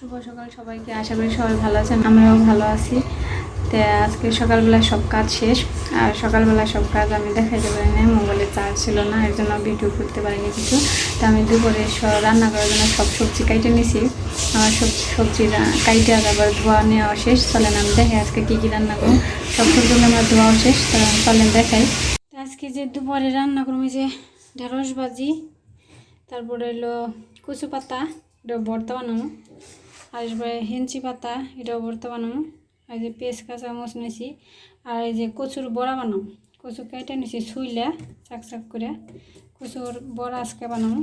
শুভ সকাল সবাইকে, আশা করি সবাই ভালো আছেন আমরাও ভালো আছি। তো আজকে সকালবেলা সব কাজ শেষ, আর সকালবেলা সব কাজ আমি দেখাইতে পারি না মোবাইলে চার্জ ছিল না, এর জন্য ভিডিও করতে পারিনি কিছু। তো আমি দুপুরে রান্না করার জন্য সব সবজি কাইটে নিছি। আমার সব সবজি কাইটে আবার ধোয়া নেওয়া শেষ, চলেন আমি দেখাই আজকে কী কী রান্না করব। সব সবজি আমার ধোয়াও শেষ চলেন দেখাই। আজকে যে দুপুরে রান্না এই যে ঢেঁড়স ভাজি, তারপরে হলো কচু পাতা ভর্তা বানানো আর হেঞ্চি পাতা, এটাও ভর্তা বানানো আর যে পেঁয়াজ, কাঁচা মচ নিয়েছি। আর এই যে কচুর বড়া বানাবো। কচু কেটে নিয়েছি ছুইলে, চাক চাক করে। কচুর বড়া আজকে বানাবো।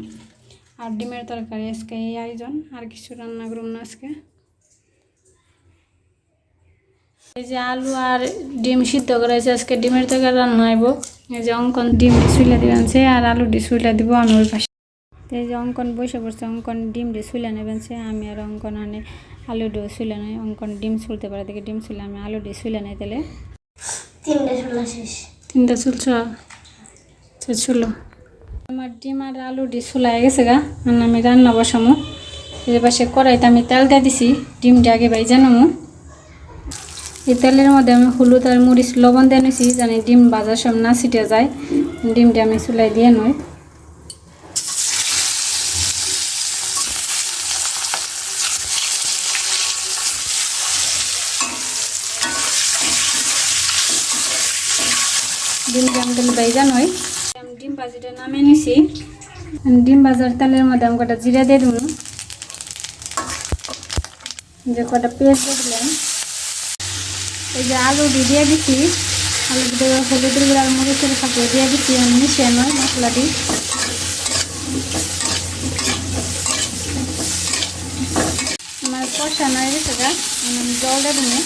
আর ডিমের তরকারি আজকে এই আয়োজন। আর কিছু রান্না করুন না আজকে। এই যে আলু আর ডিম সিদ্ধ করেছে। আজকে ডিমের তরকারি রান্না হইব। এই যে অঙ্কন ডিম শুইলা দিবেন আর আলু ডি শুইলা দিব। আমি ওই তো এই যে অঙ্কন বসে পড়ছে অঙ্কন ডিম ডি শুইলা নেবেন সে আমি আর অঙ্কন আনে আলু ডি শুইলা নেই অঙ্কন ডিম শুলতে পারে দেখে ডিম শুইলে আমি আলু ডি শুইলা নেই তাহলে। তিনটে ষোলো শেষ। তিনটা আচ্ছা চুলো আমার ডিম আর আলু ডি শুলাই গেছে গা আর আমি রান্না বসামো। এই যে পাশে কড়াইতে আমি তেল দিয়ে দিছি ডিমটা আগে ভাই জানামো এই তেলের মধ্যে আমি হলুদ আর মরিচ লবণ দিয়ে নিছি জানি ডিম বাজার সব না ছিটে যায়। ডিমটা আমি চুলাই দিয়ে নই। ডিমটা আমি তাহলে বাইজা নই আমি ডিম ভাজিটা নামিয়ে নিছি। ডিম ভাজার তেলের মধ্যে আমি কটা জিরা দিয়ে দেবো। যে কটা পেঁয়াজ দিয়ে দিলাম। এই যে আলু দিয়ে দিচ্ছি আলু দিয়ে হলুদের গুঁড়া আর মরিচের সাথে দিয়ে দিচ্ছি আমি মিশিয়ে নয় মশলা দিই আমার কষা নয় গেছে গা জল দিয়ে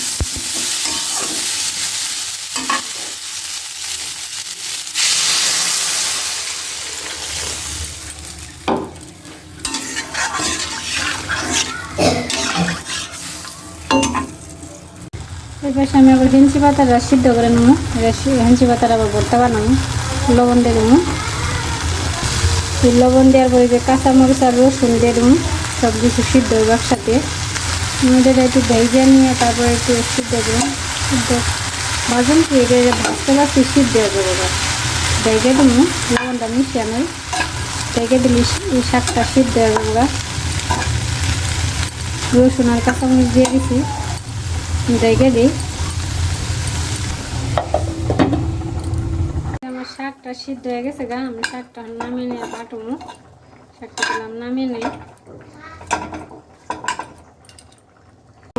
দেবো এর পাশে আমি আবার হেঞ্চি পাতাটা সিদ্ধ করে নেব। হেঞ্চি পাতাটা আবার ভর্তা বানাবো, লবণ দিয়ে দেবো। এই লবণ দেওয়ার পরে যে কাঁচামরিচ আর রসুন দিয়ে দেবো সব কিছু সিদ্ধ হবে একসাথে। আমাদের একটু ভেজে নিয়ে তারপরে একটু সিদ্ধ দেবো। সিদ্ধ ভাজন কি এটা ভাজতে ভাজতে সিদ্ধ যাবে এবার। ভেজে দেবো, লবণটা মিশিয়ে নয় ভেজে দিলে এই শাকটা সিদ্ধ হয়ে যাবে রসুন আর কাঁচামরিচ দিয়ে দিছি। দেখে দিই আমার শাকটা সিদ্ধ হয়ে গেছে গা, আমি শাকটা নামিয়ে নিয়ে কাটবো শাকটা দিলাম, নামিয়ে নেই।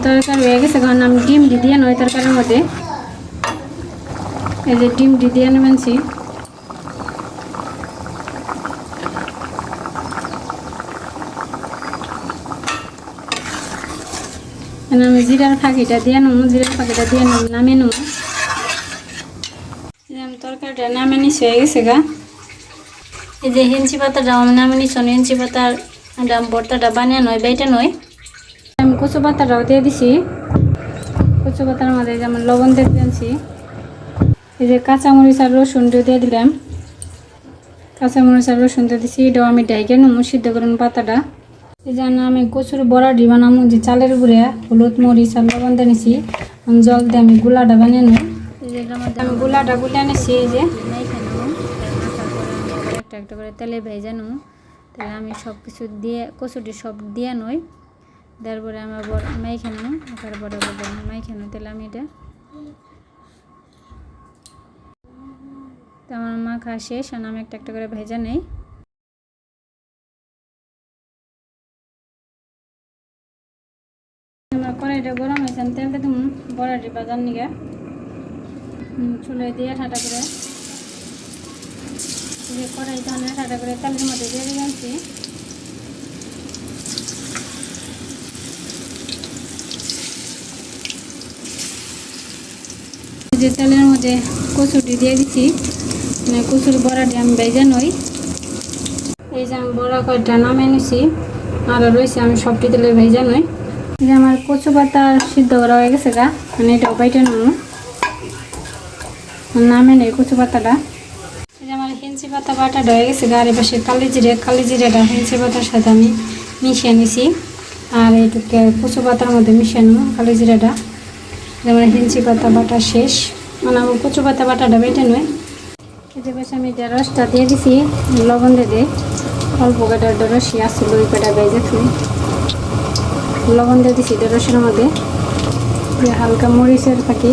তরকারি হয়ে গেছে কারণ আমি ডিম দিয়ে নয় তরকারির মধ্যে। এই যে ডিম দিয়ে নেবেনছি এখানে আমি জিরার ফাঁকিটা দিয়ে নেব, জিরার ফাঁকিটা দিয়ে নেব, নামিয়ে নেব। তরকারিটা নামিয়ে নিছি, হয়ে গেছে গা। এই যে হেঞ্চি পাতাটা আমি নামিয়ে নিচ্ছি হেঞ্চি পাতার এটা ভর্তাটা বানিয়ে নয়, বেটে নয়। আমি কচু পাতাটাও দিয়ে দিছি। কচু পাতার মধ্যে যেমন লবণ দিয়ে দিয়েছি। এই যে কাঁচামরিচ আর রসুন দিয়ে দিলাম। কাঁচামরিচ আর রসুন দিয়ে দিছি, এটাও আমি ডাইকে নেব, সিদ্ধ করুন পাতাটা। জন্য আমি কচুর বড়া ডি বানাবো যে চালের উপরে হলুদ, মরিচ আর লবণ দিয়ে নিছি। জল দিয়ে আমি গুলাটা বানিয়ে এটার আমি গুলাটা গুলে নিছি যে। একটা একটা করে তেলে ভেজে নেব। তাহলে আমি সব কিছু দিয়ে, কচুটি সব দিয়ে নই। তারপরে আমি আবার মেখে নেব। তারপরে মেখে নেব তাহলে আমি এটা। তো আমার মাখা শেষ, আর আমি একটা একটা করে ভেজে নেই। কড়াইটা গরম হয়েছে তেলটা তুমি বড়াটি বাজার নিগে। চুলে দিয়ে ঠাটা করে। দিয়ে কড়াইটা আমি ঠাটা করে তেলের মধ্যে দিয়ে দিয়েছি যে তেলের মধ্যে কচুটি দিয়ে দিচ্ছি মানে কচুর বড়াটি আমি বেজে নই। এই যে আমি বড়া কয়টা নামে নিছি, আর রয়েছে আমি সবটি তেলে ভেজে নই। যে আমার কচু পাতা সিদ্ধ করা হয়ে গেছে গা মানে এটা উপায়টা নেব। নামে নেই কচু পাতাটা। আমার হেঞ্চি পাতা বাটাটা হয়ে গেছে গা, আর এপাশে কালি জিরে, কালি জিরেটা হেঞ্চি পাতার সাথে আমি মিশিয়ে নিছি। আর এইটুকে কচু পাতার মধ্যে মিশিয়ে মিশানো কালো জিরাটা। যেমন হিঞ্চি পাতা বাটা শেষ। মানে আমার কচু পাতা বাটাটা বেটে নয় যে পাশে আমি রসটা দিয়ে দিছি, লবণ দিয়ে দিই অল্প কাটা রসি আসছিল ওই কাটা থুই লবণ দিয়ে দিছি, এটা রসের মধ্যে। হালকা মরিচের ফাঁকি,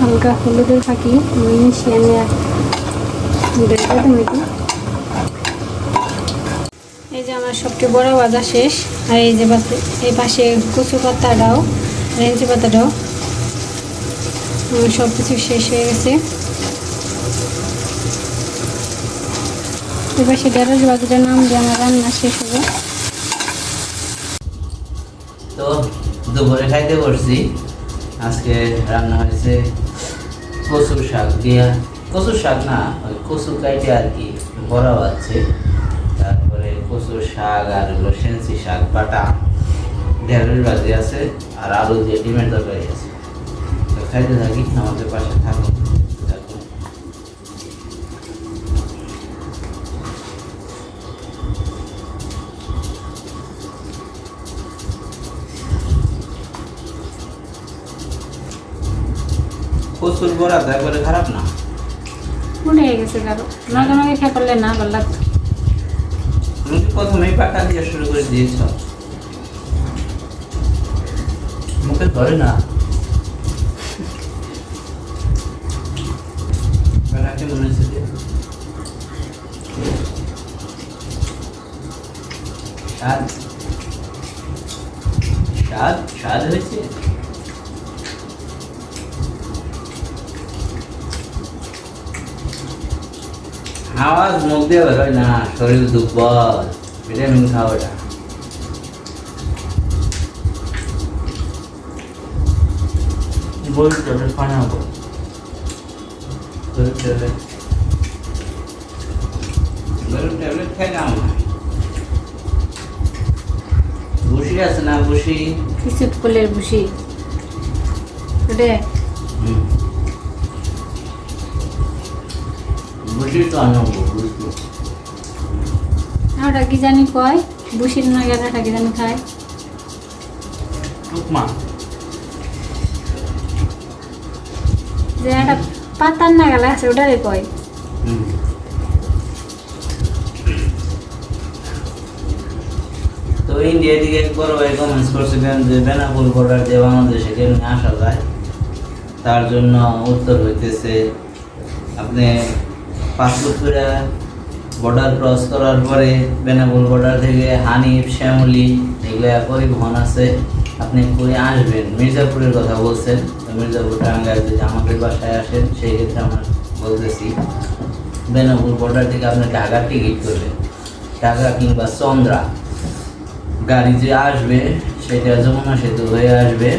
হালকা হলুদের ফাঁকি আমি মিশিয়ে তুমি এই যে আমার সবচেয়ে বড় ভাজা শেষ, আর এই যে এই পাশে কচু পাতাটাও রেঞ্চি পাতাটাও। সব কিছু শেষ হয়ে গেছে। এই পাশে ঢেঁড়স বাকিটা নাম দিয়ে আমার রান্না শেষ হবে। তো দুপুরে খাইতে বসছি। আজকে রান্না হয়েছে কচুর শাক দিয়া। কচুর শাক না, ওই কচু কাইটে আর কি বড়া আছে। তারপরে কচুর শাক আর হলো সেন্সি শাক, বাটা। ঢেঁড়স ভাজি আছে আর আলু দিয়ে ডিমের তরকারি আছে। তো খাইতে থাকি আমাদের পাশে থাকুন। কচুর বড়া তো একবারে খারাপ না। মনে গেছে কারও খেয়ে করলে না ভালো লাগতো। তুমি কি প্রথমেই পাটা দিয়ে শুরু করে দিয়েছ। মুখে ধরে না। মনে হচ্ছে স্বাদ। স্বাদ হয়েছে আওয়াজ মুখ দিয়ে বেরোয় না? শরীর দুর্বল। ভিটামিন খাও এটা। গরুর ট্যাবলেট বানাবো গরুর ট্যাবলেট গরুর ট্যাবলেট খাই না আমার বসি আছে না বসি কিছু ফুলের ভুসি। রে হুম। বসি তো বুঝব ওটা কি জানি কয়? বুসির নাগাটা কি জানি খায়? যে একটা পাতার নাগালা আছে ওটারে কয়। তো ইন্ডিয়া থেকে বড় ভাই কমেন্টস করছিলেন যে বেনাপুর বর্ডার যে বাংলাদেশে কেমনি আসা যায়? তার জন্য উত্তর হইতেছে আপনি পাসপোর্ট করে বর্ডার ক্রস করার পরে বেনাপুর বর্ডার থেকে হানিফ, শ্যামলি, এগুলো পরিবহন আছে। আপনি করে আসবেন? মির্জাপুরের কথা বলছেন। মির্জাপুর টাঙ্গাইল যদি আমাদের বাসায় আসেন, সেই ক্ষেত্রে আমরা বলতেছি, বেনাপুর বর্ডার থেকে আপনি ঢাকা টিকিট করবেন ঢাকা কিংবা চন্দ্রা। গাড়ি যে আসবে, সেটা যমুনা সেতু হয়ে আসবে।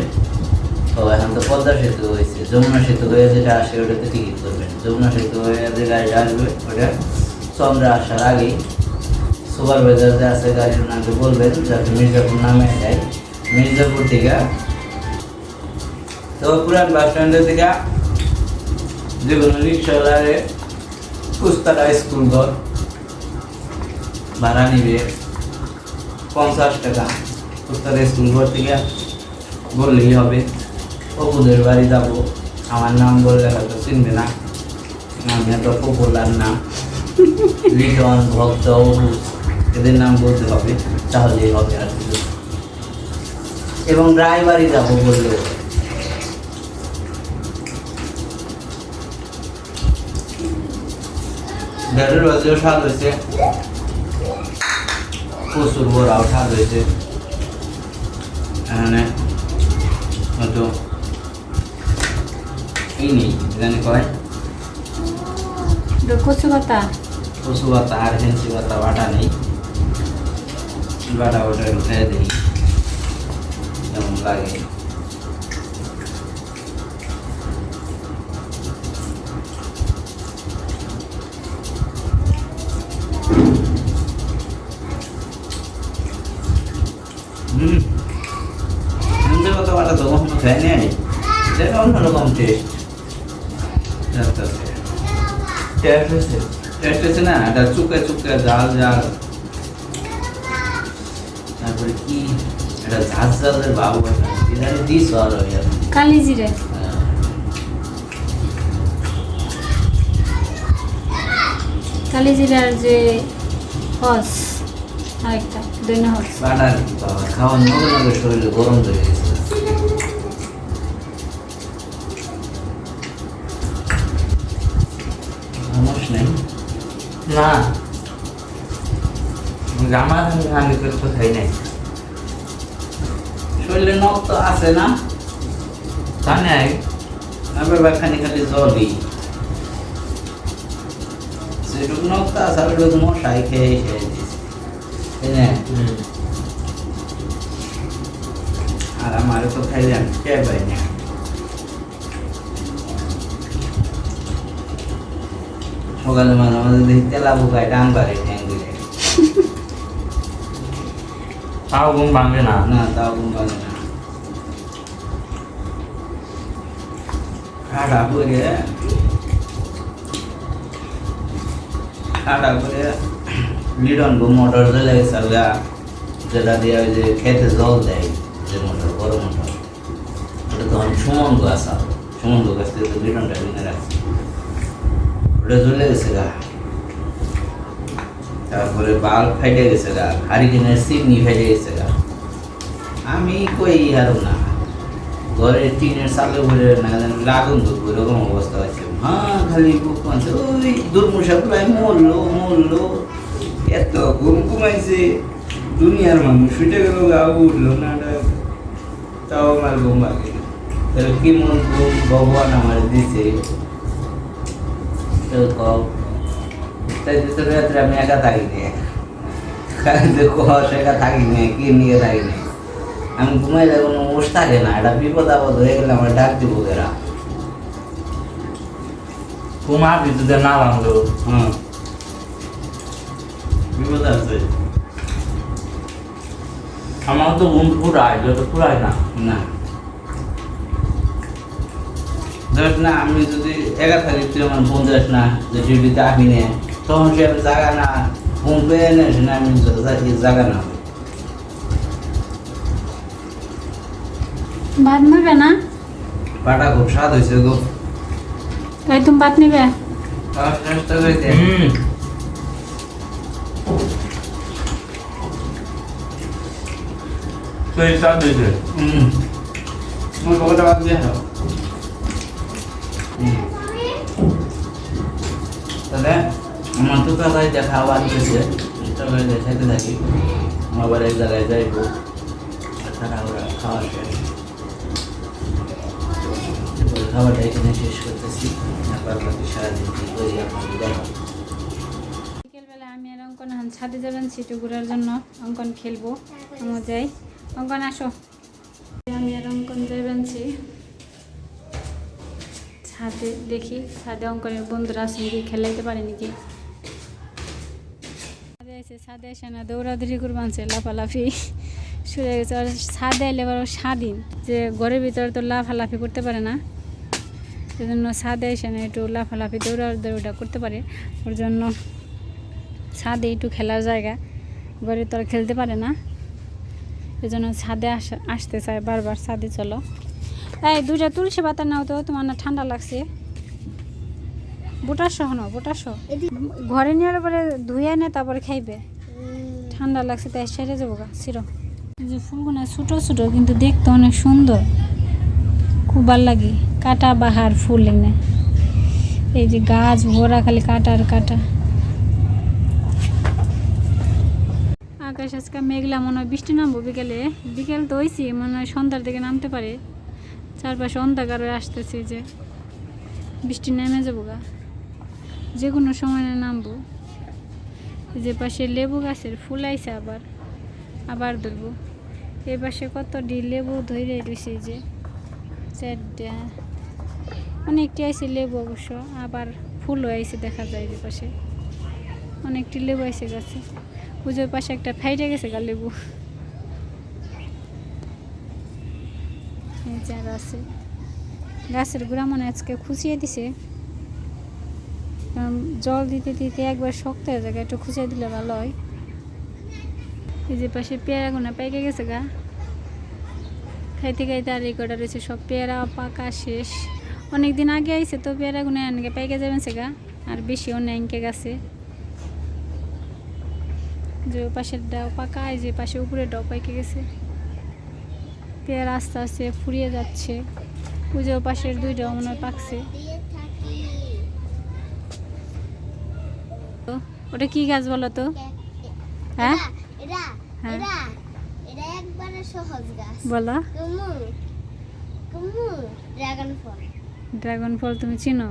ও এখন তো পদ্মা সেতু হয়েছে। যমুনা সেতু হয়ে যেটা আসে, ওটাতে টিকিট করবেন। যমুনা সেতু হয়ে যে গাড়িটা আসবে, ওটা চন্দ্রা আসার আগেই সুপারভাইজার যে আছে গাড়ির নামকে বলবেন যাতে মির্জাপুর নামে যায় মির্জাপুর থেকে তো পুরান বাস স্ট্যান্ডের থেকে যে কোনো রিক্সাওয়ালারে কুস্তারা স্কুল ঘর ভাড়া নিবে, পঞ্চাশ টাকা। কুস্তারা স্কুল ঘর থেকে বললেই হবে, অপুদের বাড়ি যাব। আমার নাম বললে হয়তো চিনবে না। আমি এত পপুলার না। লিটন ভক্ত এদের নাম বলতে হবে তাহলেই হবে আর কিছু এবং রায়বাড়ি যাব বললেও। ব্যাটের বাজেও স্বাদ হয়েছে। প্রচুর বড়াও স্বাদ হয়েছে। এখানে হয়তো এই নেই জানি কয়? কচু পাতা কচু পাতা আর হেন্সি পাতা বাটা নেই বাটা ওটা খেয়ে দিই কেমন লাগে হুম হেন্সি পাতা বাটা তো কখনো খাই নাই এটা অন্যরকম টেস্ট হয়েছে না? এটা চুকে চুকে জাল জাল। তারপরে কি? এটা ঝাঁজ ঝাঁজের বাবু এটা ইধারে দিস আর হইয়া কালিজিরে কালিজিরার যে হস আরেকটা দৈন্য হস। বাটার বাবা খাওয়ার নগে নগে শরীরে গরম হয়ে গেছে। না। আমার আমি তো খাই নাই। শরীরে নখ তো আছে না? তা নাই। আমার বাখানি খালি জলই যেটুকু নখ তো আছে আর ওটুকু মশাই খেয়ে খেয়ে তাই না? আর আমার তো খাইলাম কে পাই না সকালে মাঝে মাঝে দেখি তেলা বুকায় টান পারে ঠ্যাং দিলে তাও ঘুম ভাঙবে না? না তাও ঘুম পারে না। খাটা করে খাটা করে লিডন গো মোটর জ্বলে গেছে গা যেটা দিয়ে ওই যে খেতে জল দেয় যে মোটর বড় মোটর। ওটা তখন সুমন গাছ আর। সুমন গাছ থেকে লিডনটা কিনে ওটা জ্বলে গেছে গা। তারপরে বাল ফাইটে গেছে গা, হারিকেনের সিডনি ফাইটে গেছে গা। আমি কই আর না। ঘরে টিনের চালে ভরে না লাগুন তো ওইরকম অবস্থা আছে হ্যাঁ খালি বুক মানছে ওই প্রায় মরলো মরলো। এত ঘুম ঘুমাইছে। দুনিয়ার মানুষ ছুটে গেল গাও উঠল না তাও আমার ঘুম ভাগে তাহলে কি মন ভগবান আমার দিছে। তো কও তাই তো রাত্রে আমি একা থাকি নি। যে কষ একা থাকি নি কি নিয়ে থাকি নি। আমি ঘুমাইলে কোনো মোষ থাকে না এটা বিপদ আপদ হয়ে গেলে আমার ডাক দিব এরা কুমার বিদ্যুতের না ভাঙলো। বিপদ আছে। আমার তো ঘুম পুরাই যত পুরাই না। না। ধর না আমি যদি একা থাকি তুই আমার ফোন যাস না যে ডিউটিতে না তখন সে আমি জাগা না? ফোন পেয়ে না আমি যা- জাগা না। ভাত নেবে না? পাটা খুব স্বাদ হয়েছে গো। তাই তুমি ভাত নেবে? খাওয়ার চেষ্টা করেছে হুম। তোমার পকেটে বাদ দিয়ে তাহলে আমার তো কাকাই দেখা আবার গেছে। তবে দেখাইতে থাকি। আবার এক জায়গায় যাইবো। তারা ওরা খাওয়া শেষ। খাবারটা এখানে শেষ করতেছি। আবার বাকি সারাদিন কি করি আপনাকে দেখাবো। আর অঙ্কন ছাদে যাবেন ছিটু ঘোরার জন্য। অঙ্কন খেলব আমরা যাই। অঙ্কন, আসো। আমি আর অঙ্কন যাবেনছি ছাদে দেখি, ছাদে অঙ্কনের বন্ধুরা আছে নাকি, খেলাইতে পারে নাকি? ছাদে এসে ছাদে এসে না, দৌড়াদৌড়ি করে বানছে লাফালাফি। শুরু হয়ে গেছে, আর ছাদে এলে এবার স্বাধীন, যে ঘরের ভিতরে তো লাফালাফি করতে পারে না। সেজন্য ছাদে এসে না, একটু লাফালাফি দৌড়া দৌড়া করতে পারে। ওর জন্য ছাদে একটু খেলার জায়গা, ঘরে তো আর খেলতে পারে না। এই জন্য ছাদে আসা, আসতে চায় বারবার, ছাদে চলো। এই, দুইটা তুলসী পাতা নাও তো, তোমার না ঠান্ডা লাগছে। বোটার সহ নাও বোটার সহ ঘরে নেওয়ার পরে ধুয়ে নে তারপরে খাইবে। ঠান্ডা লাগছে, তাই সেরে যাব গা এই যে ফুলগুলো ছোটো ছোটো, কিন্তু দেখতে অনেক সুন্দর। খুব ভালো লাগে, কাটা বাহার ফুল এনে। এই যে গাছ ভরা, খালি কাটা আর কাটা। আকাশ আজকে মেঘলা, মনে হয় বৃষ্টি নামবো বিকেলে। বিকেল তো হয়েছি মনে হয় সন্ধ্যার দিকে নামতে পারে। চারপাশে অন্ধকার হয়ে আসতেছে যে বৃষ্টি নেমে যাব গা। যে কোনো সময় নামবো। যে পাশে লেবু গাছের ফুল আইছে আবার আবার ধরবো। এই পাশে কত ডি লেবু ধরে রয়েছে যে, চারটা। অনেকটি আইসে লেবু অবশ্য, আবার ফুলও আইছে দেখা যায় যে পাশে। অনেকটি লেবু আইসে গাছে। পুজোর পাশে একটা ফাইটে গেছে গা লেবু। গাছের গোড়া মনে আজকে খুঁচিয়ে দিছে। কারণ জল দিতে দিতে একবার শক্ত হয়ে যায় একটু খুঁচিয়ে দিলে ভালো হয়। এই যে পাশে পেয়ারা গোনা পাইকে গেছে গা। খাইতে খাইতে আর কটা রয়েছে, সব পেয়ারা পাকা শেষ। অনেক দিন আগে আইছে তো পেয়ারা পেয়ারাগুলো এনেকে পাইকে যাবেন সে গা, আর বেশি অন্য নেংকে গেছে। যে পাশের ডাও পাকা, এই যে পাশে উপরে ডাও পাইকে গেছে। পেয়ারা আস্তে আস্তে ফুরিয়ে যাচ্ছে। পুজো পাশের দুইটাও মনে হয় পাকছে। ওটা কি গাছ বলো তো? হ্যাঁ? হ্যাঁ। বলো। ড্রাগন ফল তুমি চিনো?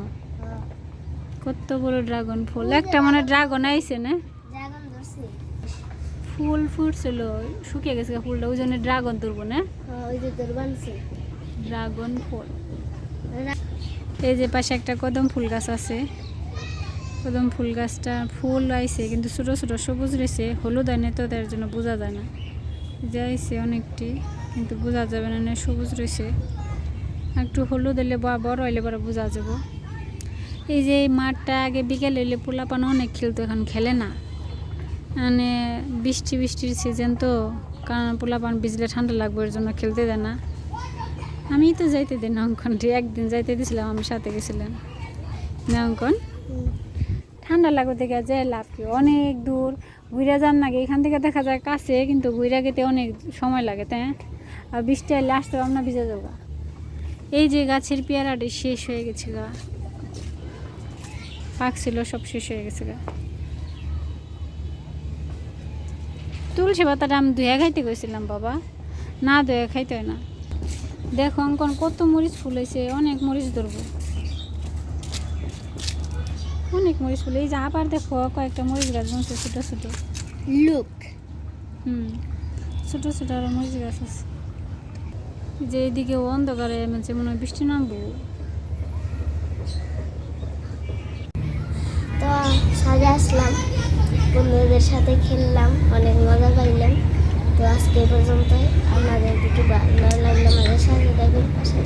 কত বড় ড্রাগন ফল। একটা মানে ড্রাগন আইছে না? ফুল ফুটছিল শুকিয়ে গেছে ফুলটা ওই জন্য ড্রাগন তুলবো না? হ্যাঁ, ওই যে ড্রাগন ফুল। এই যে পাশে একটা কদম ফুল গাছ আছে। কদম ফুল গাছটা ফুল আইছে কিন্তু ছোটো ছোটো সবুজ রয়েছে হলুদ আনে তো তার জন্য বোঝা যায় না। যে আইছে অনেকটি কিন্তু বোঝা যাবে না না সবুজ রয়েছে। একটু হলুদ এলে বা বড় হইলে বড় বোঝা যাব। এই যে মাঠটা আগে বিকেল এলে পোলাপানো অনেক খেলতো এখন খেলে না। মানে বৃষ্টি, বৃষ্টির সিজন তো, কারণ পোলাপান ভিজলে ঠান্ডা লাগবে এর জন্য খেলতে দেয় না। আমি তো যাইতে দিই নাঙ্কনটি একদিন যাইতে দিয়েছিলাম আমি সাথে গেছিলাম। নাঙ্কন ঠান্ডা লাগবে থেকে যে লাভ কি, অনেক দূর। ঘুরে যান নাকি এখান থেকে দেখা যায় কাছে, কিন্তু ঘুরে গেতে অনেক সময় লাগে, তাই আর বৃষ্টি এলে আসতে আমরা ভিজে যাব। এই যে গাছের পেয়ারাটি শেষ হয়ে গেছে গা পাকছিল সব শেষ হয়ে গেছে গা। তুলসী পাতাটা আমি ধুয়ে খাইতে গেছিলাম বাবা। না ধুয়ে খাইতে না। দেখো অঙ্কন কত মরিচ ফুল হয়েছে অনেক মরিচ ধরবো। অনেক মরিচ ফুল এই যে আবার দেখো কয়েকটা মরিচ গাছ বলছে ছোটো ছোটো। লুক হুম ছোটো ছোটো আরও মরিচ গাছ আছে। যে এইদিকে অন্ধকারে মানে মনে হয় বৃষ্টি নামবো। তো সাজে আসলাম। বন্ধুদের সাথে খেললাম, অনেক মজা পাইলাম। তো আজকে পর্যন্ত আপনাদের দুটো ভালো লাগল আমাদের সাথে থাকবেন পাশে